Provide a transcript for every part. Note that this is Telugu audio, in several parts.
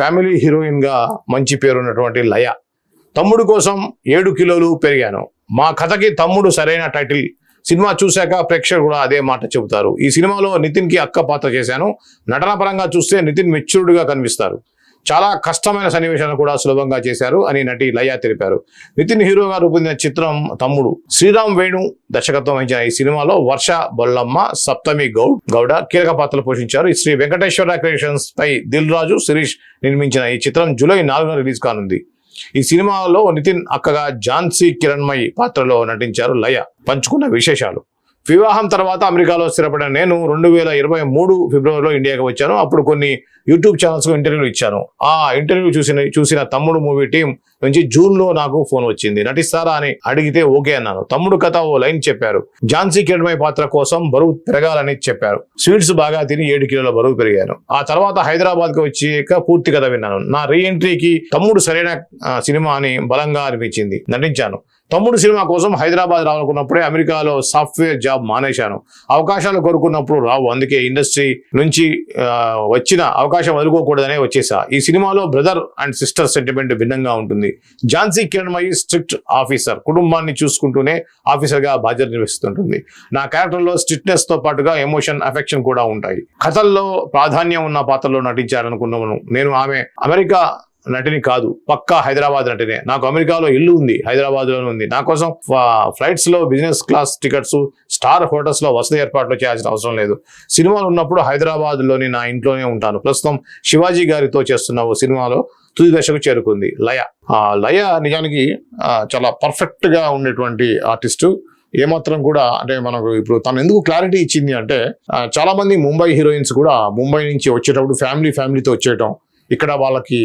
ఫ్యామిలీ హీరోయిన్గా మంచి పేరున్నటువంటి లయ. తమ్ముడు కోసం ఏడు కిలోలు పెరిగాను. మా కథకి తమ్ముడు సరైన టైటిల్ సినిమా చూశాక ప్రేక్షకులు కూడా అదే మాట చెబుతారు. ఈ సినిమాలో నితిన్కి అక్క పాత్ర చేశాను. నటన పరంగా చూస్తే నితిన్ మెచ్యూర్డ్గా కనిపిస్తారు. చాలా కష్టమైన సన్నివేశాలను కూడా సులభంగా చేశారు అని నటి లయ తెలిపారు. నితిన్ హీరోగా రూపొందిన చిత్రం తమ్ముడు. శ్రీరామ్ వేణు దర్శకత్వం వహించిన ఈ సినిమాలో వర్ష బొల్లమ్మ సప్తమి గౌడ్ గౌడ కీలక పాత్రలు పోషించారు. ఈ శ్రీ వెంకటేశ్వర క్రియేషన్స్ పై దిల్ రాజు శిరీష్ నిర్మించిన ఈ చిత్రం జూలై నాలుగున రిలీజ్ కానుంది. ఈ సినిమాలో నితిన్ అక్కగా ఝాన్సీ కిరణ్మయి పాత్రలో నటించారు లయ. పంచుకున్న విశేషాలు. వివాహం తర్వాత అమెరికాలో స్థిరపడిన నేను రెండు వేల ఇరవై మూడు ఫిబ్రవరిలో ఇండియాకి వచ్చాను. అప్పుడు కొన్ని యూట్యూబ్ ఛానల్స్కు ఇంటర్వ్యూలు ఇచ్చాను. ఆ ఇంటర్వ్యూ చూసిన చూసిన తమ్ముడు మూవీ టీం నుంచి జూన్లో నాకు ఫోన్ వచ్చింది. నటిస్తారా అని అడిగితే ఓకే అన్నాను. తమ్ముడు కథ ఓ లైన్ చెప్పారు. ఝాన్సీ కిరణ్మై పాత్ర కోసం బరువు పెరగాలని చెప్పారు. స్వీట్స్ బాగా తిని ఏడు కిలోల బరువు పెరిగాను. ఆ తర్వాత హైదరాబాద్కి వచ్చాక పూర్తి కథ విన్నాను. నా రీ ఎంట్రీకి తమ్ముడు సరైన సినిమా అని బలంగా అనిపించింది. నటించాను. తమ్ముడు సినిమా కోసం హైదరాబాద్ రావాలనుకున్నప్పుడే అమెరికాలో సాఫ్ట్వేర్ జాబ్ మానేశాను. అవకాశాలు కోరుకున్నప్పుడు రావు. అందుకే ఇండస్ట్రీ నుంచి వచ్చిన అవకాశం వదులుకోకూడదనే వచ్చేసా. ఈ సినిమాలో బ్రదర్ అండ్ సిస్టర్ సెంటిమెంట్ భిన్నంగా ఉంటుంది. ఝాన్సీ కిరణ్మయి స్ట్రిక్ట్ ఆఫీసర్ కుటుంబాన్ని చూసుకుంటూనే ఆఫీసర్గా బాధ్యత నిర్వహిస్తుంటుంది. నా క్యారెక్టర్లో స్ట్రిక్ట్నెస్తో పాటుగా ఎమోషన్ అఫెక్షన్ కూడా ఉంటాయి. కథల్లో ప్రాధాన్యం ఉన్న పాత్రలో నటించాలనుకున్నాను. నేను ఆమె అమెరికా నటిని కాదు పక్కా హైదరాబాద్ నటినే. నాకు అమెరికాలో ఇల్లు ఉంది హైదరాబాద్లోనే ఉంది. నా కోసం ఫ్లైట్స్లో బిజినెస్ క్లాస్ టికెట్స్ స్టార్ హోటల్స్లో వసతి ఏర్పాట్లు చేయాల్సిన అవసరం లేదు. సినిమాలు ఉన్నప్పుడు హైదరాబాద్లోని నా ఇంట్లోనే ఉంటాను. ప్రస్తుతం శివాజీ గారితో చేస్తున్న ఓ సినిమాలో తుది దశకు చేరుకుంది. లయ. లయ నిజానికి చాలా పర్ఫెక్ట్గా ఉండేటువంటి ఆర్టిస్టు. ఏమాత్రం కూడా అంటే మనకు ఇప్పుడు తను ఎందుకు క్లారిటీ ఇచ్చింది అంటే చాలామంది చాలా మంది ముంబై హీరోయిన్స్ కూడా ముంబై నుంచి వచ్చేటప్పుడు ఫ్యామిలీ ఫ్యామిలీతో వచ్చేయటం. ఇక్కడ వాళ్ళకి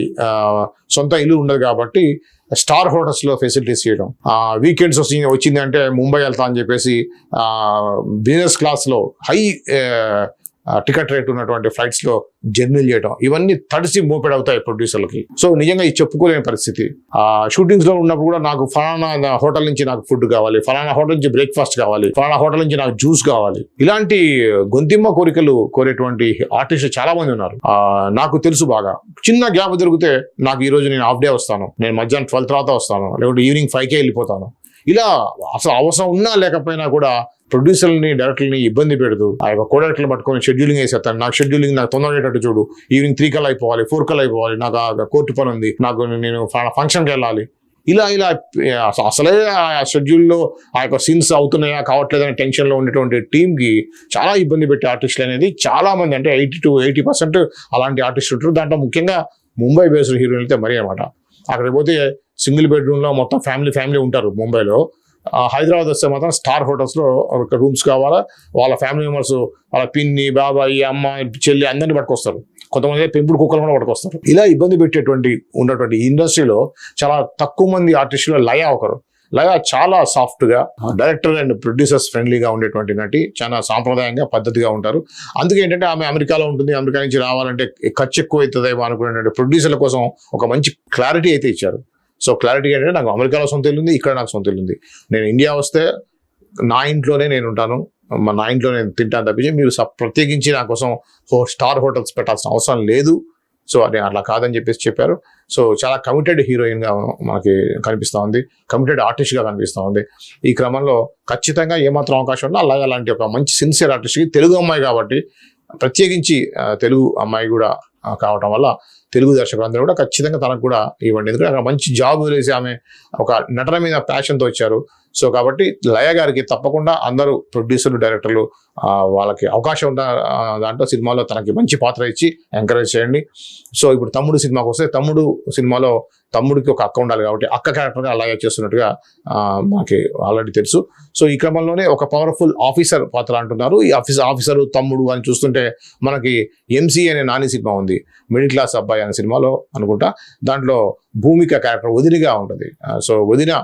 సొంత ఇల్లు ఉండదు కాబట్టి స్టార్ హోటల్స్లో ఫెసిలిటీస్ చేయడం వీకెండ్స్ వచ్చి వచ్చింది అంటే ముంబై వెళ్తా అని చెప్పేసి బిజినెస్ క్లాస్లో హై టికెట్ రేట్ ఉన్నటువంటి ఫ్లైట్స్లో జర్నీలు చేయడం ఇవన్నీ తడిసి మోపెడవుతాయి ప్రొడ్యూసర్లకి సో నిజంగా ఇది చెప్పుకోలేని పరిస్థితి. ఆ షూటింగ్స్లో ఉన్నప్పుడు కూడా నాకు ఫలానా హోటల్ నుంచి నాకు ఫుడ్ కావాలి ఫలానా హోటల్ నుంచి బ్రేక్ఫాస్ట్ కావాలి ఫలానా హోటల్ నుంచి నాకు జ్యూస్ కావాలి. ఇలాంటి గొంతిమ్మ కోరికలు కోరేటువంటి ఆర్టిస్టులు చాలా మంది ఉన్నారు. ఆ నాకు తెలుసు బాగా. చిన్న గ్యాప్ దొరికితే నాకు ఈ రోజు నేను హాఫ్ డే వస్తాను. నేను మధ్యాహ్నం ట్వెల్వ్ తర్వాత వస్తాను. లేకుంటే ఈవినింగ్ ఫైవ్ కే వెళ్ళిపోతాను. ఇలా అసలు అవసరం ఉన్నా లేకపోయినా కూడా ప్రొడ్యూసర్ని డైరెక్టర్ని ఇబ్బంది పెడుతూ ఆ యొక్క కోడక్టర్లు పట్టుకొని షెడ్యూలింగ్ వేసేస్తాను నాకు షెడ్యూలింగ్ నాకు తొందర అయ్యేటట్టు చూడు. ఈవినింగ్ త్రీ కల్లా అయిపోవాలి ఫోర్ కల్ అయిపోవాలి. నాకు ఆ కోర్టు పని ఉంది. నాకు నేను ఫంక్షన్కి వెళ్ళాలి. ఇలా ఇలా అసలే ఆ షెడ్యూల్లో ఆ యొక్క సీన్స్ అవుతున్నాయా కావట్లేదనే టెన్షన్లో ఉండేటువంటి టీంకి చాలా ఇబ్బంది పెట్టే ఆర్టిస్టులు అనేది చాలా మంది. అంటే ఎయిటీ టు ఎయిటీ పర్సెంట్ అలాంటి ఆర్టిస్టులు ఉంటారు. దాంట్లో ముఖ్యంగా ముంబై బేస్డ్ హీరోయిన్ అయితే మరీ అనమాట అక్కడికి పోతే సింగిల్ బెడ్రూమ్లో మొత్తం ఫ్యామిలీ ఫ్యామిలీ ఉంటారు ముంబైలో. హైదరాబాద్ వస్తే మాత్రం స్టార్ హోటల్స్లో ఒక రూమ్స్ కావాలా? వాళ్ళ ఫ్యామిలీ మెంబర్స్ వాళ్ళ పిన్ని బాబాయి అమ్మ చెల్లి అందరిని పట్టుకొస్తారు. కొంతమంది పెంపుడు కుక్కలు కూడా పట్టుకొస్తారు. ఇలా ఇబ్బంది పెట్టేటువంటి ఉన్నటువంటి ఇండస్ట్రీలో చాలా తక్కువ మంది ఆర్టిస్టులు లయ ఒకరు. లయ చాలా సాఫ్ట్గా డైరెక్టర్ అండ్ ప్రొడ్యూసర్స్ ఫ్రెండ్లీగా ఉండేటువంటి నటి చాలా సాంప్రదాయంగా పద్ధతిగా ఉంటారు. అందుకే ఏంటంటే ఆమె అమెరికాలో ఉంటుంది అమెరికా నుంచి రావాలంటే ఖర్చు ఎక్కువ అవుతుందేమో అనుకునేటువంటి ప్రొడ్యూసర్ల కోసం ఒక మంచి క్లారిటీ అయితే ఇచ్చారు. సో క్లారిటీ ఏంటంటే నాకు అమెరికాలో సొంత ఇల్లు ఉంది ఇక్కడ నాకు సొంత ఇల్లు ఉంది. నేను ఇండియా వస్తే నా ఇంట్లోనే నేను ఉంటాను. మా నా ఇంట్లో నేను తింటాను తప్పించి మీరు ప్రత్యేకించి నా కోసం హో స్టార్ హోటల్స్ పెట్టాల్సిన అవసరం లేదు. సో అది అట్లా కాదని చెప్పేసి చెప్పారు. సో చాలా కమిటెడ్ హీరోయిన్గా మనకి కనిపిస్తూ ఉంది. కమిటెడ్ ఆర్టిస్ట్గా కనిపిస్తూ ఉంది. ఈ క్రమంలో ఖచ్చితంగా ఏమాత్రం అవకాశం ఉన్నా అలాగే అలాంటి ఒక మంచి సిన్సియర్ ఆర్టిస్ట్కి తెలుగు అమ్మాయి కాబట్టి ప్రత్యేకించి తెలుగు అమ్మాయి కూడా కావటం వల్ల తెలుగు దర్శకులందరూ కూడా ఖచ్చితంగా తనకు కూడా ఇవ్వండి. ఎందుకంటే అక్కడ మంచి జాబ్ వదిలేసి ఆమె ఒక నటన మీద ప్యాషన్తో వచ్చారు. సో కాబట్టి లయ గారికి తప్పకుండా అందరూ ప్రొడ్యూసర్లు డైరెక్టర్లు వాళ్ళకి అవకాశం ఉన్న దాంట్లో సినిమాలో తనకి మంచి పాత్ర ఇచ్చి ఎంకరేజ్ చేయండి. సో ఇప్పుడు తమ్ముడు సినిమాకి వస్తే తమ్ముడు సినిమాలో తమ్ముడికి ఒక అక్క ఉండాలి కాబట్టి అక్క క్యారెక్టర్గా అలాగే చేస్తున్నట్టుగా మనకి ఆల్రెడీ తెలుసు. సో ఈ క్రమంలోనే ఒక పవర్ఫుల్ ఆఫీసర్ పాత్ర అంటున్నారు. ఈ ఆఫీసర్ ఆఫీసర్ తమ్ముడు అని చూస్తుంటే మనకి ఎంసీ అనే నాని సినిమా ఉంది. మిడిల్ క్లాస్ అబ్బాయి అనే సినిమాలో అనుకుంటా. దాంట్లో భూమిక క్యారెక్టర్ వదిలిగా ఉంటుంది. సో వదిన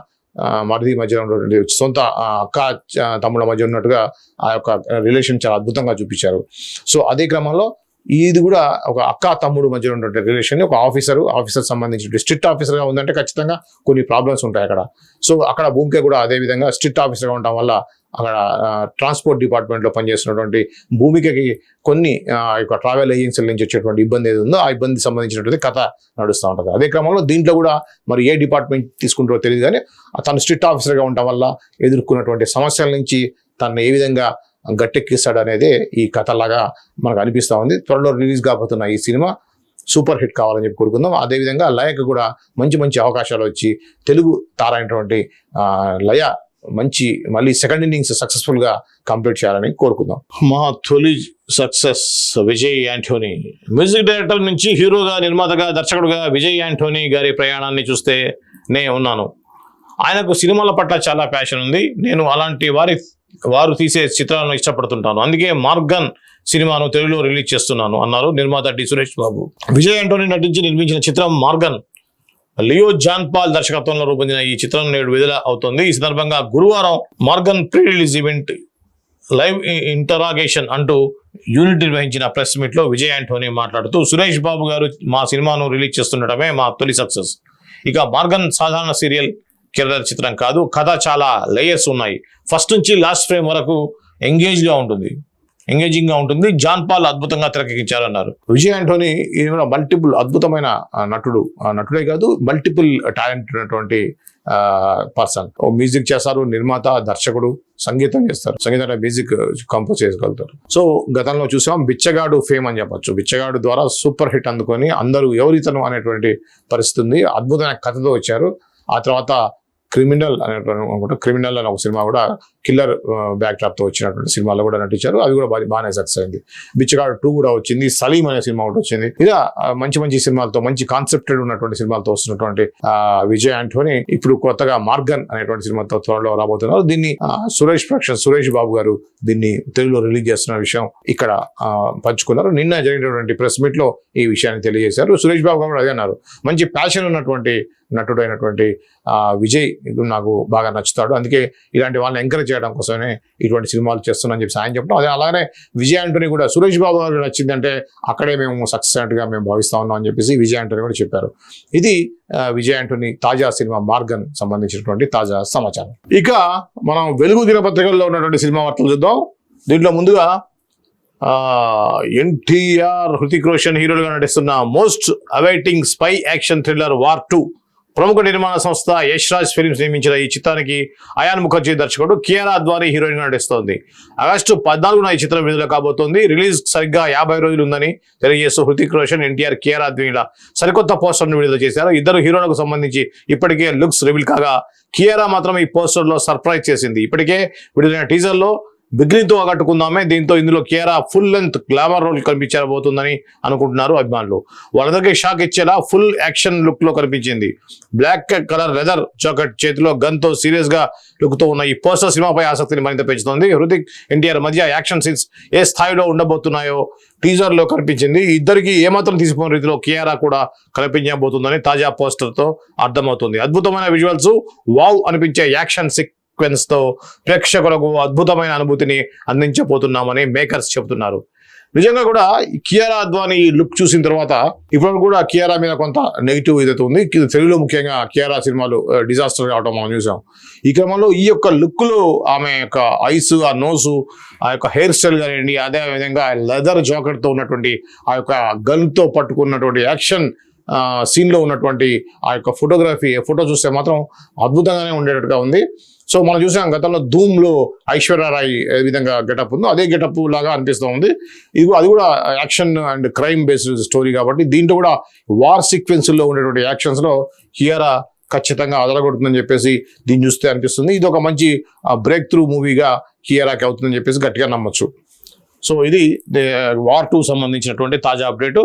మరిది మధ్య ఉన్నటువంటి సొంత ఆ, అక్క తమ్ముళ్ళ మధ్య ఉన్నట్టుగా ఆ యొక్క రిలేషన్ చాలా అద్భుతంగా చూపించారు. సో అదే క్రమంలో ఇది కూడా ఒక అక్క తమ్ముడు మధ్య ఉన్నటువంటి రిలేషన్ ఒక ఆఫీసర్ ఆఫీసర్ సంబంధించిన స్ట్రిక్ట్ ఆఫీసర్గా ఉందంటే ఖచ్చితంగా కొన్ని ప్రాబ్లమ్స్ ఉంటాయి అక్కడ. సో అక్కడ భూమిక కూడా అదే విధంగా స్ట్రిక్ట్ ఆఫీసర్గా ఉండటం వల్ల అక్కడ ట్రాన్స్పోర్ట్ డిపార్ట్మెంట్లో పనిచేస్తున్నటువంటి భూమికకి కొన్ని యొక్క ట్రావెల్ ఏజెన్సీల నుంచి వచ్చేటువంటి ఇబ్బంది ఏది ఉందో ఆ ఇబ్బంది సంబంధించినటువంటి కథ నడుస్తూ ఉంటుంది. అదే క్రమంలో దీంట్లో కూడా మరి ఏ డిపార్ట్మెంట్ తీసుకుంటారో తెలియదు కానీ తను స్ట్రిక్ట్ ఆఫీసర్గా ఉండటం వల్ల ఎదుర్కొన్నటువంటి సమస్యల నుంచి తను ఏ విధంగా గట్టెక్కిస్తాడు అనేది ఈ కథలాగా మనకు అనిపిస్తూ ఉంది. త్వరలో రిలీజ్ కాబోతున్న ఈ సినిమా సూపర్ హిట్ కావాలని చెప్పి కోరుకుందాం. అదేవిధంగా లయకు కూడా మంచి మంచి అవకాశాలు వచ్చి తెలుగు తార అయినటువంటి లయ మంచి మళ్ళీ సెకండ్ ఇన్నింగ్స్ సక్సెస్ఫుల్గా కంప్లీట్ చేయాలని కోరుకుందాం. మా తొలి success Vijay Antony. Music director నుంచి హీరోగా నిర్మాతగా దర్శకుడుగా విజయ్ యాంటోనీ గారి ప్రయాణాన్ని చూస్తే నే ఉన్నాను. ఆయనకు సినిమాల పట్ల చాలా ప్యాషన్ ఉంది. నేను అలాంటి వారి వారు తీసే చిత్రాలను ఇష్టపడుతుంటాను. అందుకే మార్గన్ సినిమాను తెలుగులో రిలీజ్ చేస్తున్నాను అన్నారు నిర్మాత డి. సురేష్ బాబు. విజయ్ అంటోని నటించి నిర్మించిన చిత్రం మార్గన్. లియో జాన్ పాల్ దర్శకత్వంలో రూపొందిన ఈ చిత్రం నేడు విడుదల అవుతోంది. ఈ సందర్భంగా గురువారం Maargan pre release event live interrogation అంటూ యూనిట్ నిర్వహించిన ప్రెస్ మీట్లో విజయ్ ఆంటోనీ మాట్లాడుతూ సురేష్ బాబు గారు మా సినిమాను రిలీజ్ చేస్తుండటమే మా తొలి సక్సెస్. ఇక మార్గన్ సాధారణ సీరియల్ కిల్లర్ చిత్రం కాదు కథ చాలా లేయర్స్ ఉన్నాయి. ఫస్ట్ నుంచి లాస్ట్ ఫ్రేమ్ వరకు ఎంగేజ్గా ఉంటుంది. ఎంగేజింగ్గా ఉంటుంది. జాన్ పాల్ అద్భుతంగా తెరకెక్కించారన్నారు. విజయ్ ఆంటోనీ ఈయన మల్టిపుల్ అద్భుతమైన నటుడు. ఆ నటుడే కాదు మల్టిపుల్ టాలెంట్ ఉన్నటువంటి పర్సన్ ఓ మ్యూజిక్ చేస్తారు నిర్మాత దర్శకుడు సంగీతం చేస్తారు. సంగీతం మ్యూజిక్ కంపోజ్ చేయగలుగుతారు సో గతంలో చూసాం బిచ్చగాడు ఫేమ్ అని చెప్పొచ్చు. బిచ్చగాడు ద్వారా సూపర్ హిట్ అందుకొని అందరూ ఎవరితను అనేటువంటి పరిస్థితి ఉంది. అద్భుతమైన కథతో వచ్చారు. ఆ తర్వాత క్రిమినల్ అనేటువంటి అనుకుంటా క్రిమినల్ అనే ఒక సినిమా కూడా కిల్లర్ బ్యాక్ డ్రాప్తో వచ్చినటువంటి సినిమాలో కూడా నటించారు. అది కూడా బాగానే సక్సెస్ అయింది బిచ్చగాడు టూ కూడా వచ్చింది. సలీం అనే సినిమా ఒకటి వచ్చింది. ఇలా మంచి మంచి సినిమాలతో మంచి కాన్సెప్టెడ్ ఉన్నటువంటి సినిమాలతో వస్తున్నటువంటి విజయ్ ఆంటోని ఇప్పుడు కొత్తగా మార్గన్ అనేటువంటి సినిమాతో త్వరలో రాబోతున్నారు. దీన్ని సురేష్ ప్రొడక్షన్ సురేష్ బాబు గారు దీన్ని తెలుగులో రిలీజ్ చేస్తున్న విషయం ఇక్కడ పంచుకున్నారు. నిన్న జరిగినటువంటి ప్రెస్ మీట్లో ఈ విషయాన్ని తెలియజేశారు. సురేష్ బాబు గారు అదే అన్నారు. మంచి ప్యాషన్ ఉన్నటువంటి నటుడైనటువంటి విజయ్ నాకు బాగా నచ్చుతాడు. అందుకే ఇలాంటి వాళ్ళని ఎంకరేజ్ చేయడం కోసమే ఇటువంటి సినిమాలు చేస్తున్నాను చెప్పి ఆయన చెప్పడం. అదే అలాగే విజయ్ ఆంటోనీ కూడా సురేష్ బాబు గారు నచ్చిందంటే అక్కడే మేము సక్సెస్ అయినట్టుగా మేము భావిస్తా ఉన్నాం అని చెప్పేసి విజయ్ ఆంటోనీ కూడా చెప్పారు. ఇది విజయ విజయ్ ఆంటోనీ తాజా సినిమా మార్గన్ సంబంధించినటువంటి తాజా సమాచారం. ఇక మనం వెలుగు దినపత్రికల్లో ఉన్నటువంటి సినిమా వార్తలు చూద్దాం. దీంట్లో ముందుగా ఎన్టీఆర్ హృతిక్ రోషన్ హీరోలుగా నటిస్తున్న most awaiting spy action thriller war two. ప్రముఖ నిర్మాణ సంస్థ యశ్రాజ్ రాజ్ ఫిల్మ్స్ నిర్మించిన ఈ చిత్రానికి అయాన్ ముఖర్జీ దర్శకుడు కియారా అద్వానీ హీరోయిన్ నటిస్తోంది. ఆగస్టు పద్నాలుగున ఈ చిత్రం విడుదల కాబోతోంది. రిలీజ్ సరిగ్గా యాభై రోజులు ఉందని తెలియజేస్తూ హృతిక్ రోషన్ ఎన్టీఆర్ కియారా అద్వానీల సరికొత్త పోస్టర్ను విడుదల చేశారు. ఇద్దరు హీరోలకు సంబంధించి ఇప్పటికే లుక్స్ రివీల్ కాగా కియారా మాత్రం ఈ పోస్టర్లో సర్ప్రైజ్ చేసింది. ఇప్పటికే విడుదలైన టీజర్లో బిగ్నితో ఆకట్టుకుందామే. దీంతో ఇందులో Kiara full length glamour role కనిపించబోతుందని అనుకుంటున్నారు అభిమానులు. వాళ్ళందరికీ షాక్ ఇచ్చేలా ఫుల్ యాక్షన్ లుక్లో కనిపించింది. బ్లాక్ కలర్ లెదర్ జాకెట్ చేతిలో గన్తో సీరియస్గా లుక్తో ఉన్న ఈ పోస్టర్ సినిమాపై ఆసక్తిని మరింత పెంచుతోంది. హృతిక్ ఎన్టీఆర్ మధ్య యాక్షన్ సీన్స్ ఏ స్థాయిలో ఉండబోతున్నాయో టీజర్లో కనిపించింది. ఇద్దరికి ఏమాత్రం తీసిపోయిన రీతిలో కియారా కూడా కనిపించబోతుందని తాజా పోస్టర్తో అర్థమవుతుంది. అద్భుతమైన విజువల్స్ వావ్ అనిపించే యాక్షన్ సిక్ తో ప్రేక్షకులకు అద్భుతమైన అనుభూతిని అందించబోతున్నామని మేకర్స్ చెబుతున్నారు. నిజంగా కూడా కియారా అద్వాని లుక్ చూసిన తర్వాత ఇప్పుడు కూడా కియారా మీద కొంత నెగిటివ్ ఏదైతే ఉంది తెలుగులో ముఖ్యంగా కియారా సినిమాలు డిజాస్టర్ కావడం మనం చూసాం. ఈ క్రమంలో ఈ యొక్క లుక్లో ఆమె యొక్క ఐస్ ఆ నోసు ఆ యొక్క హెయిర్ స్టైల్ కానివ్వండి అదే విధంగా లెదర్ జాకెట్తో ఉన్నటువంటి ఆ యొక్క గన్తో పట్టుకున్నటువంటి యాక్షన్ సీన్లో ఉన్నటువంటి ఆ యొక్క ఫోటోగ్రఫీ ఫోటో చూస్తే మాత్రం అద్భుతంగానే ఉండేటట్టుగా ఉంది. సో మనం చూసాం గతంలో ధూమ్లో ఐశ్వర్యరాయ్ ఏ విధంగా గెటప్ ఉందో అదే గెటప్ లాగా అనిపిస్తూ ఉంది. ఇది అది కూడా action and crime based story కాబట్టి దీంట్లో కూడా వార్ సీక్వెన్స్లో ఉండేటువంటి యాక్షన్స్లో హియరా ఖచ్చితంగా అదలగొడుతుందని చెప్పేసి దీన్ని చూస్తే అనిపిస్తుంది. ఇది ఒక మంచి బ్రేక్ త్రూ మూవీగా హియరాకి అవుతుందని చెప్పేసి గట్టిగా నమ్మొచ్చు. సో ఇది వార్ టూ సంబంధించినటువంటి తాజా అప్డేటు.